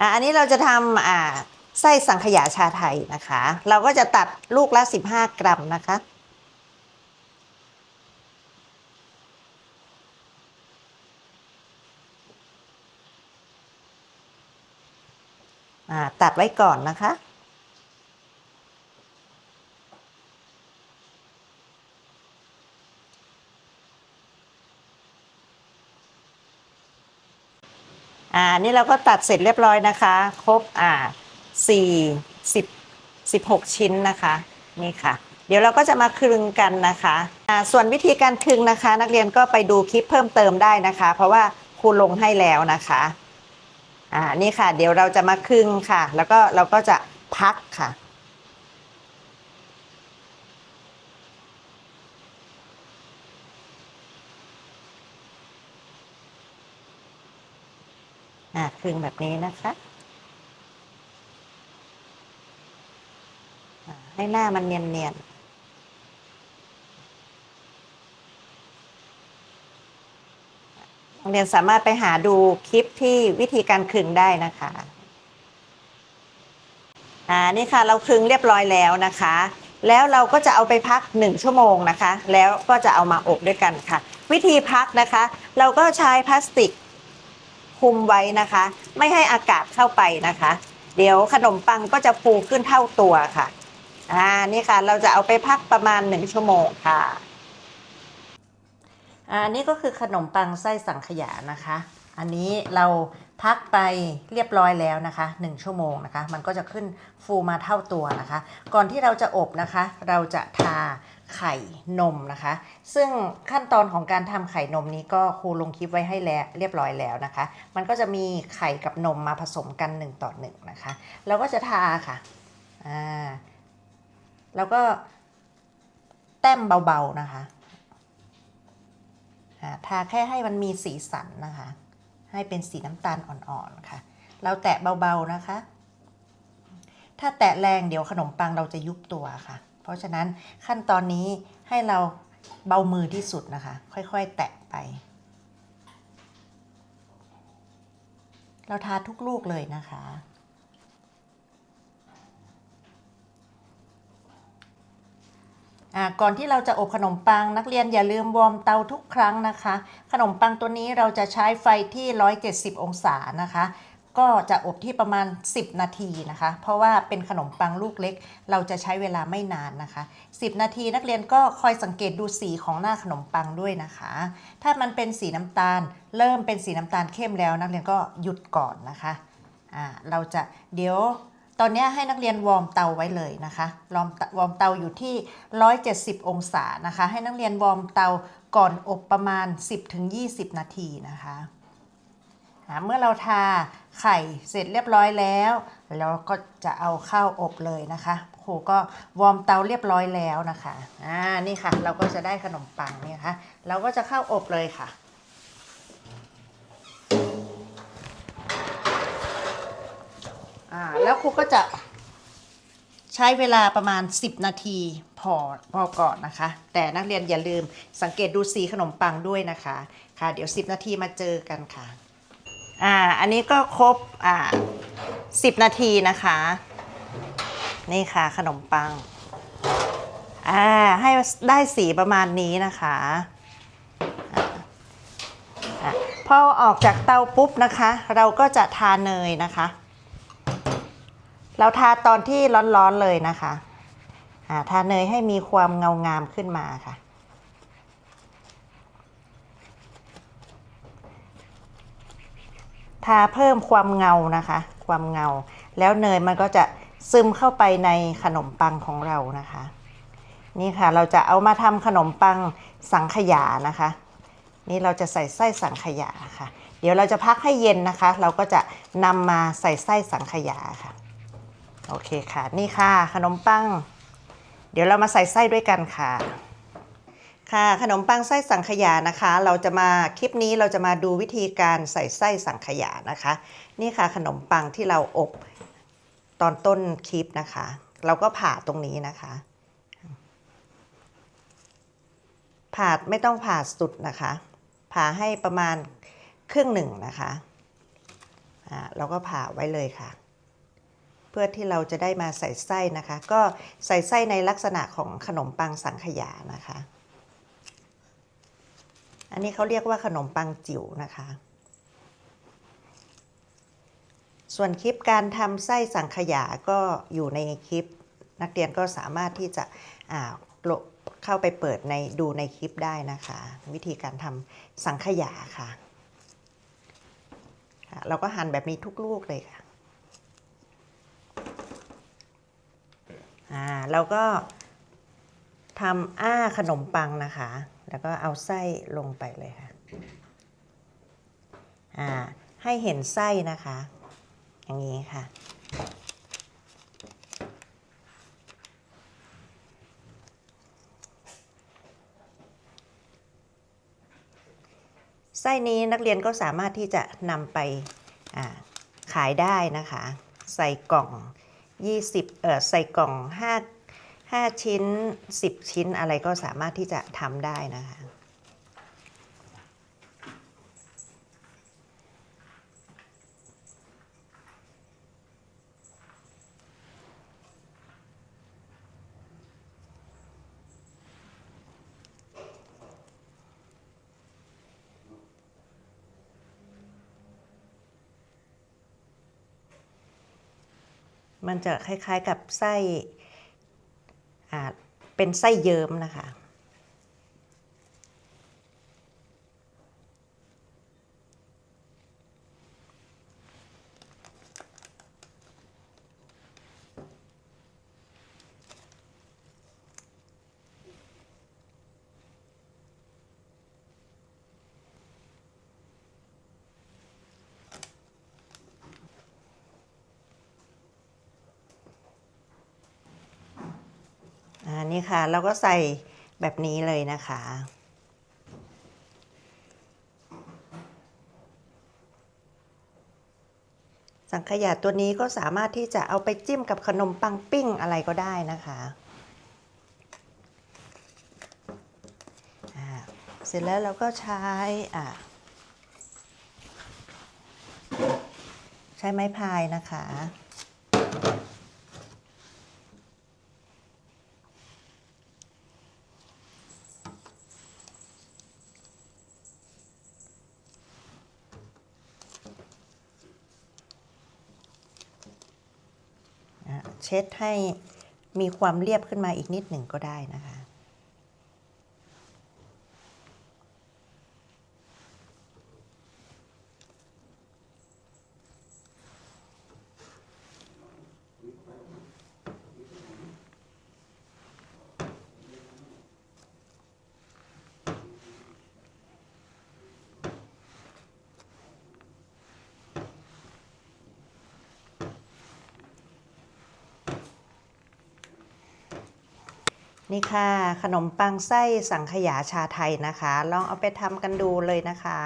อะอันนี้เราจะทำอ่าไส้สังขยาชาไทยนะคะ เราก็จะตัดลูกละ 15 กรัมนะคะอ่าตัดไว้ก่อนนะคะ นี่เราก็ตัดเสร็จเรียบร้อยนะคะ ครบอ่าสี่สิบสิบหกชิ้นนะคะนี่ค่ะ เดี๋ยวเราก็จะมาคลึงกันนะคะอ่าส่วนวิธีการคลึงนะคะ นักเรียนก็ไปดูคลิปเพิ่มเติมได้นะคะ เพราะว่าครูลงให้แล้วนะคะอ่านี่ค่ะ เดี๋ยวเราจะมาคลึงค่ะ แล้วก็เราก็จะพักค่ะ อ่าคลึงแบบนี้นะคะให้หน้ามันเนียนๆโรงเรียนสามารถไปหาดูคลิปที่วิธีการคลึงได้นะคะ อ่า นี่ค่ะเราคลึงเรียบร้อยแล้วนะคะ แล้วเราก็จะเอาไปพักหนึ่งชั่วโมงนะคะ แล้วก็จะเอามาอบด้วยกันค่ะ วิธีพักนะคะ เราก็ใช้พลาสติก คุมไว้นะคะ ไม่ให้อากาศเข้าไปนะคะ เดี๋ยวขนมปังก็จะฟูขึ้นเท่าตัวค่ะอ่านี่ค่ะ เราจะเอาไปพักประมาณหนึ่งชั่วโมงค่ะอ่านี่ก็คือขนมปังไส้สังขยานะคะ อันนี้เราพักไปเรียบร้อยแล้วนะคะหนึ่งชั่วโมงนะคะ มันก็จะขึ้นฟูมาเท่าตัวนะคะ ก่อนที่เราจะอบนะคะ เราจะทา ไข่นมนะคะ ซึ่งขั้นตอนของการทำไข่นมนี้ก็ครูลงคลิปไว้ให้แล้วเรียบร้อยแล้วนะคะ มันก็จะมีไข่กับนมมาผสมกันหนึ่งต่อหนึ่งนะคะเราก็จะทาค่ะอ่าแล้วก็แต้มเบาๆนะคะทาแค่ให้มันมีสีสันนะคะ ให้เป็นสีน้ำตาลอ่อนๆค่ะเราแตะเบาๆนะคะ ถ้าแตะแรงเดี๋ยวขนมปังเราจะยุบตัวค่ะ ราะฉะนั้นขั้นตอนนี้ให้เราเบามือที่สุดนะคะ ค่อยๆ แตะไป เราทาทุกลูกเลยนะคะอ่าก่อนที่เราจะอบขนมปังนักเรียนอย่าลืมวอร์มเตาทุกครั้งนะคะ ขนมปังตัวนี้เราจะใช้ไฟที่ 170 องศานะคะ ก็จะอบที่ประมาณ 10 นาทีนะคะ เพราะว่าเป็นขนมปังลูกเล็ก เราจะใช้เวลาไม่นานนะคะ 10 นาทีนักเรียนก็คอยสังเกตดูสีของหน้าขนมปังด้วยนะคะ ถ้ามันเป็นสีน้ำตาล เริ่มเป็นสีน้ำตาลเข้มแล้ว นักเรียนก็หยุดก่อนนะคะอ่าเราจะเดี๋ยวตอนนี้ให้นักเรียนวอร์มเตาไว้เลยนะคะวอร์มวอร์มเตาอยู่ที่ 170 องศานะคะ ให้นักเรียนวอร์มเตาก่อนอบประมาณ 10-20 นาทีนะคะ เมื่อเราทาไข่เสร็จเรียบร้อยแล้ว เราก็จะเอาเข้าอบเลยนะคะครูก็วอร์มเตาเรียบร้อยแล้วนะคะอ่านี่ค่ะ เราก็จะได้ขนมปังนี่นะคะเราก็จะเข้าอบเลยค่ะอ่าแล้วครูก็จะใช้เวลาประมาณ 10 นาทีพอพอก่อนนะคะ แต่นักเรียนอย่าลืมสังเกตดูสีขนมปังด้วยนะคะ ค่ะ เดี๋ยว 10 นาทีมาเจอกันค่ะ อ่า อันนี้ก็ครบ อ่า10นาทีนะคะ นี่ค่ะขนมปัง อ่า ให้ได้สีประมาณนี้นะคะอ่าอะพอออกจากเตาปุ๊บนะคะ เราก็จะทาเนยนะคะ เราทาตอนที่ร้อนๆเลยนะคะ อ่า ทาเนยให้มีความเงางามขึ้นมาค่ะ ทาเพิ่มความเงานะคะ ความเงา แล้วเนยมันก็จะซึมเข้าไปในขนมปังของเรานะคะ นี่ค่ะเราจะเอามาทำขนมปังสังขยานะคะ นี่เราจะใส่ไส้สังขยาค่ะ เดี๋ยวเราจะพักให้เย็นนะคะ เราก็จะนำมาใส่ไส้สังขยาค่ะ โอเคค่ะ นี่ค่ะขนมปัง เดี๋ยวเรามาใส่ไส้ด้วยกันค่ะ ค่ะขนมปังไส้สังขยานะคะ เราจะมาคลิปนี้เราจะมาดูวิธีการใส่ไส้สังขยานะคะ นี่ค่ะขนมปังที่เราอบตอนต้นคลิปนะคะ เราก็ผ่าตรงนี้นะคะ ผ่าไม่ต้องผ่าสุดนะคะ ผ่าให้ประมาณครึ่งหนึ่งนะคะอ่าเราก็ผ่าไว้เลยค่ะ เพื่อที่เราจะได้มาใส่ไส้นะคะ ก็ใส่ไส้ในลักษณะของขนมปังสังขยานะคะ อันนี้เขาเรียกว่าขนมปังจิ๋วนะคะ ส่วนคลิปการทำไส้สังขยาก็อยู่ในคลิป นักเรียนก็สามารถที่จะเข้าไปเปิดในดูในคลิปได้นะคะ วิธีการทำสังขยาค่ะค่ะเราก็หั่นแบบนี้ทุกลูกเลยค่ะอ่าเราก็ทำอ้าขนมปังนะคะ แล้วก็เอาไส้ลงไปเลยค่ะอ่าให้เห็นไส้นะคะ อย่างนี้ค่ะ ไส้นี้นักเรียนก็สามารถที่จะนำไปขายได้นะคะ ใส่กล่อง 20เอ่อใส่กล่อง5 5 ชิ้น 10 ชิ้นอะไรก็สามารถที่จะทำได้นะคะ มันจะคล้ายๆกับไส้ เป็นไส้เยิ้มนะคะ นี่ค่ะ เราก็ใส่แบบนี้เลยนะคะ สังขยาตัวนี้ก็สามารถที่จะเอาไปจิ้มกับขนมปังปิ้งอะไรก็ได้นะคะเสร็จแล้วเราก็ใช้ใช้ไม้พายนะคะ เช็ดให้มีความเรียบขึ้นมาอีกนิดหนึ่งก็ได้นะคะ นี่ค่ะ ขนมปังไส้สังขยาชาไทยนะคะ ลองเอาไปทำกันดูเลยนะคะ